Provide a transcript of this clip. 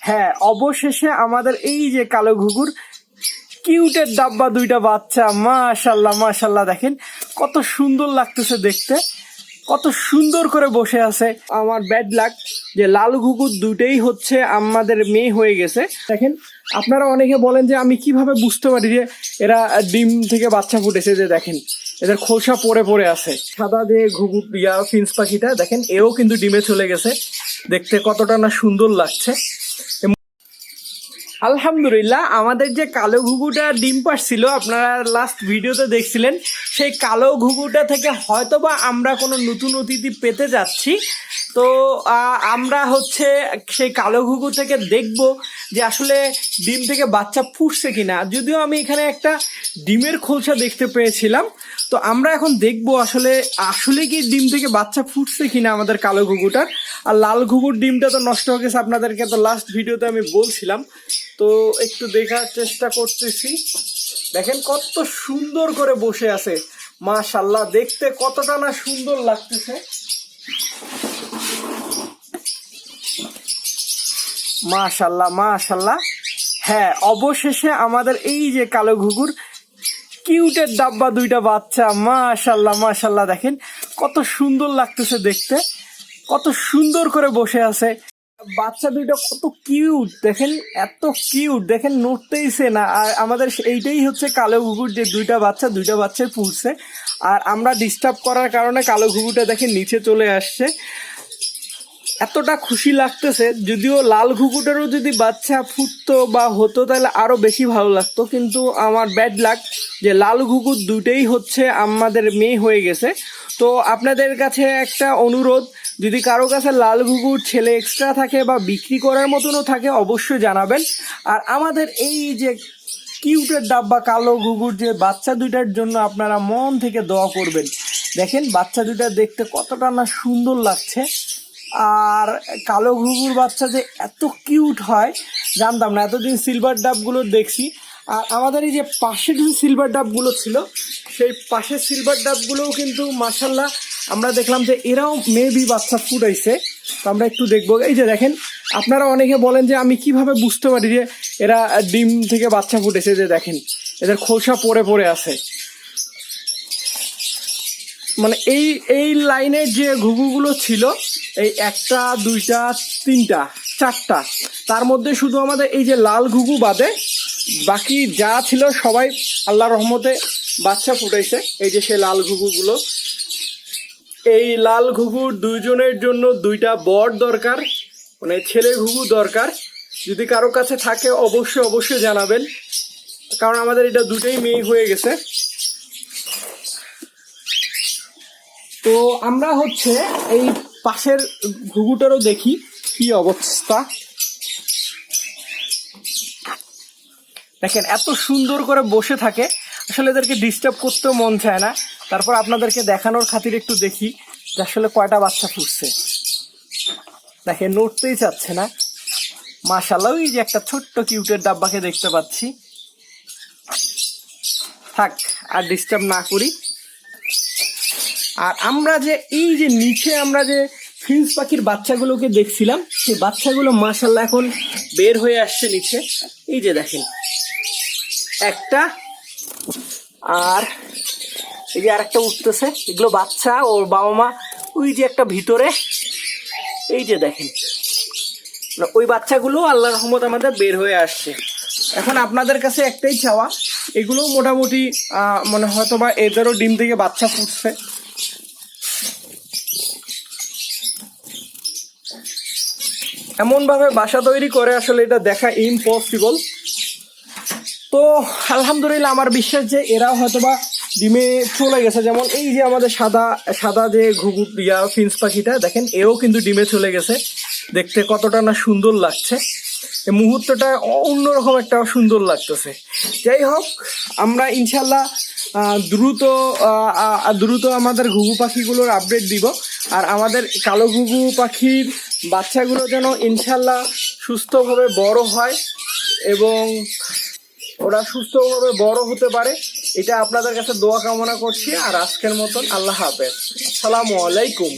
হ্যাঁ অবশেষে আমাদের এই যে কালো ঘুঘুর, কিউটের ডাব্বা দুইটা বাচ্চা, মাশাল্লাহ মাশাল্লাহ, দেখেন, কত সুন্দর লাগতেছে দেখতে। কত সুন্দর করে বসে আছে। আমার ব্যাড লাক যে লাল ঘুঘুর দুটেই হচ্ছে আমাদের মেয়ে হয়ে গেছে। দেখেন, আপনারা অনেকে বলেন যে আমি কীভাবে বুঝতে পারি যে এরা ডিম থেকে বাচ্চা ফুটেছে যে দেখেন, এদের খোসা পড়ে পড়ে আছে। সাদা যে ঘুঘু ইয়া ফিন্স পাখিটা, দেখেন, এও কিন্তু ডিমে চলে গেছে। দেখতে কতটা না সুন্দর লাগছে। আলহামদুলিল্লাহ, আমাদের যে কালো ঘুঘুটা ডিম পাড়ছিল, আপনারা লাস্ট ভিডিওতে দেখছিলেন, সেই কালো ঘুঘুটা থেকে হয়তোবা আমরা কোনো নতুন অতিথি পেতে যাচ্ছি। তো আমরা হচ্ছে সেই কালো ঘুঘু থেকে দেখব যে আসলে ডিম থেকে বাচ্চা ফুটছে কিনা। যদিও আমি এখানে একটা ডিমের খোলসা দেখতে পেয়েছিলাম। তো আমরা এখন দেখব আসলে আসলে কি ডিম থেকে বাচ্চা ফুটছে কিনা আমাদের কালো ঘুঘুটার। আর লাল ঘুঘুর ডিমটা তো নষ্ট হয়ে গেছে, আপনাদেরকে তো লাস্ট ভিডিওতে আমি বলছিলাম। তো একটু দেখার চেষ্টা করতেছি। দেখেন কত সুন্দর করে বসে আছে। মাশাল্লাহ দেখতে কতটা না সুন্দর লাগতেছে। মাশাল্লাহ মাশাল্লাহ হ্যাঁ অবশেষে আমাদের এই যে কালো ঘুঘুর, কিউটের ডাব্বা দুইটা বাচ্চা মাশাল্লাহ মাশাল্লাহ দেখেন কত সুন্দর লাগতেছে দেখতে। কত সুন্দর করে বসে আছে। বাচ্চা দুইটা কত কিউট দেখেন এত কিউট দেখেন নড়তেইছে না। আর আমাদের এইটাই হচ্ছে কালো ঘুঘুর যে দুইটা বাচ্চা, দুইটা বাচ্চায় পুড়ছে। আর আমরা ডিস্টার্ব করার কারণে কালো ঘুঘুটা দেখেন নিচে চলে আসছে। এতটা খুশি লাগতেছে, যদিও লাল ঘুঘুটারও যদি বাচ্চা ফুটতো বা হতো তাহলে আরও বেশি ভালো লাগতো। কিন্তু আমার ব্যাড লাক যে লাল ঘুঘুর দুটেই হচ্ছে আমাদের মেয়ে হয়ে গেছে। তো আপনাদের কাছে একটা অনুরোধ, যদি কারও কাছে লাল ঘুঘুর ছেলে এক্সট্রা থাকে বা বিক্রি করার মতনও থাকে, অবশ্যই জানাবেন। আর আমাদের এই যে কিউটের ডাব্বা কালো ঘুঘুর যে বাচ্চা দুইটার জন্য আপনারা মন থেকে দোয়া করবেন। দেখেন, বাচ্চা দুইটা দেখতে কতটা না সুন্দর লাগছে। আর কালো ঘুঘুর বাচ্চা যে এত কিউট হয়, জানতাম না, এতদিন সিলভার ডাবগুলো দেখছি। আর আমাদের এই যে পাশের যে সিলভার ডাবগুলো ছিল, সেই পাশের সিলভার ডাবগুলোও কিন্তু মাসাল্লাহ আমরা দেখলাম যে এরাও মেবি বাচ্চা ফুটাইছে। তো আমরা একটু দেখব। এই যে দেখেন, আপনারা অনেকে বলেন যে আমি কীভাবে বুঝতে পারি যে এরা ডিম থেকে বাচ্চা ফুটেছে। যে দেখেন, এদের খোসা পড়ে পড়ে আছে। মানে এই এই লাইনের যে ঘুঘুগুলো ছিল এই একটা, দুইটা, তিনটা, চারটা। তার মধ্যে শুধু আমাদের এই যে লাল ঘুঘু বাদে বাকি যা ছিল সবাই আল্লাহ রহমতে বাচ্চা ফুটাইছে। এই যে সে লাল ঘুঘুগুলো। এই লাল ঘুঘুর দুইজনের জন্য দুইটা বর দরকার মানে ছেলে ঘুঘু দরকার। যদি কারও কাছে থাকে, অবশ্যই অবশ্যই জানাবেন। কারণ আমাদের এটা দুটোই মেয়ে হয়ে গেছে। তো আমরা হচ্ছে এই পাশের ঘুঘুটারও দেখি কি অবস্থা। দেখেন, এত সুন্দর করে বসে থাকে। আসলে এদেরকে ডিস্টার্ব করতেও মন চায় না। তারপর আপনাদেরকে দেখানোর খাতির একটু দেখি যে আসলে কয়টা বাচ্চা ফুটছে। দেখেন, নড়তেই চাচ্ছে না। মাশাল্লাহ ওই যে একটা ছোট্ট কিউটের ডাব্বাকে দেখতে পাচ্ছি। থাক, আর ডিস্টার্ব না করি। আর আমরা যে, এই যে নিচে আমরা যে ফিন্স পাখির বাচ্চাগুলোকে দেখছিলাম, সেই বাচ্চাগুলো মাশাল্লাহ এখন বের হয়ে আসছে নিচে। এই যে দেখেন, একটা আর এই যে আরেকটা উঠতেছে, এগুলো বাচ্চা, ওর বাবা মা, ওই যে একটা ভিতরে। এই যে দেখেন ওই বাচ্চাগুলো আল্লাহ রহমত আমাদের বের হয়ে আসছে। এখন আপনাদের কাছে একটাই চাওয়া, এগুলো মোটামুটি মনে হয়তো বা এদেরও ডিম থেকে বাচ্চা ফুটছে। এমন ভাবে বাসা তৈরি করে আসলে এটা দেখা ইম্পসিবল তো আলহামদুলিল্লাহ আমার বিশ্বাস যে এরা হয়তোবা ডিমে চলে গেছে। যেমন এই যে আমাদের সাদা সাদা যে ঘুঘু ইয়া ফিন্স পাখিটা, দেখেন, এও কিন্তু ডিমে চলে গেছে। দেখতে কতটা না সুন্দর লাগছে। এই মুহূর্তটা অন্যরকম একটা সুন্দর লাগতেছে। যাই হোক, আমরা ইনশাল্লাহ দ্রুত দ্রুত আমাদের ঘুঘু পাখিগুলোর আপডেট দিব। আর আমাদের কালো ঘুঘু পাখির বাচ্চাগুলো যেন ইনশাল্লাহ সুস্থভাবে বড় হয় এবং ওরা সুস্থভাবে বড় হতে পারে, এটা আপনাদের কাছে দোয়া কামনা করছি। আর আজকের মতন আল্লাহ হাফেজ। আসসালামু আলাইকুম।